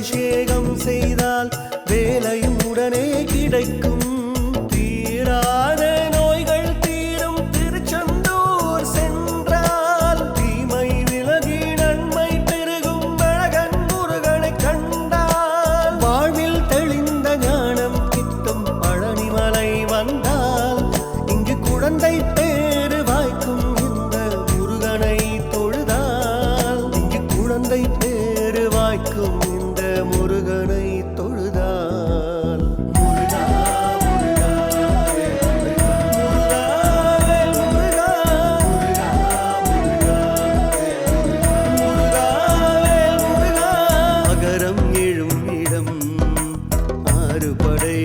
அபிஷேகம் செய்தால் வேலையும் உடனே கிடைக்கும். தீராத நோய்கள் தீரும் திருச்செந்தூர் சென்றால் தீமை விலகி நன்மை பெருகும் அழகன் முருகனை கண்டால். வாழ்வில் தெளிந்த ஞானம் கிட்டும் பழனிமலை வந்தால் இங்கு குழந்தை பேரு வாய்க்கும் இந்த முருகனை தொழுதால் இங்கு குழந்தை பேரு வாய்க்கும் இந்த முருகனை தொழுதால். அகரம் எழும் இடம் ஆறு படை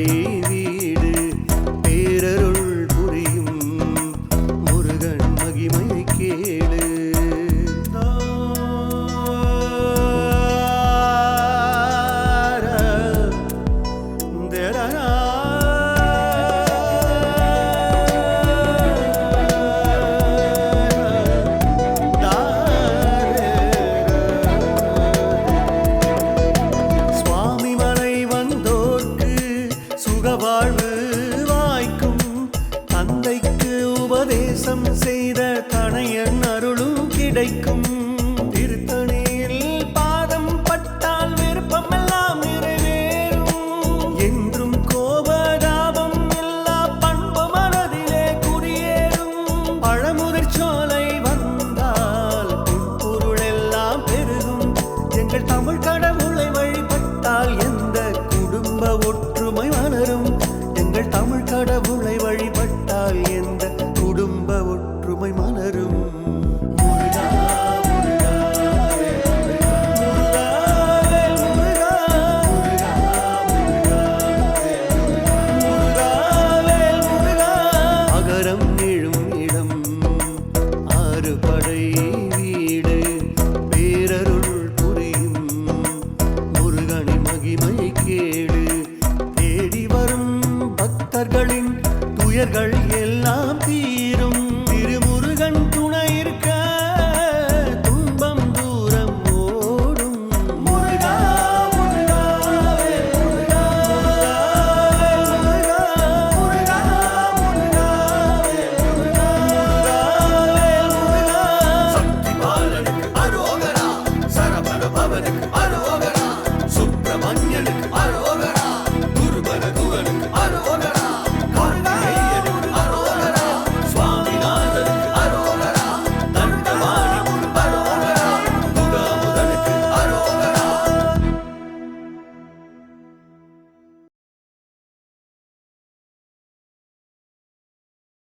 துயர்கள் எல்லாம் தீ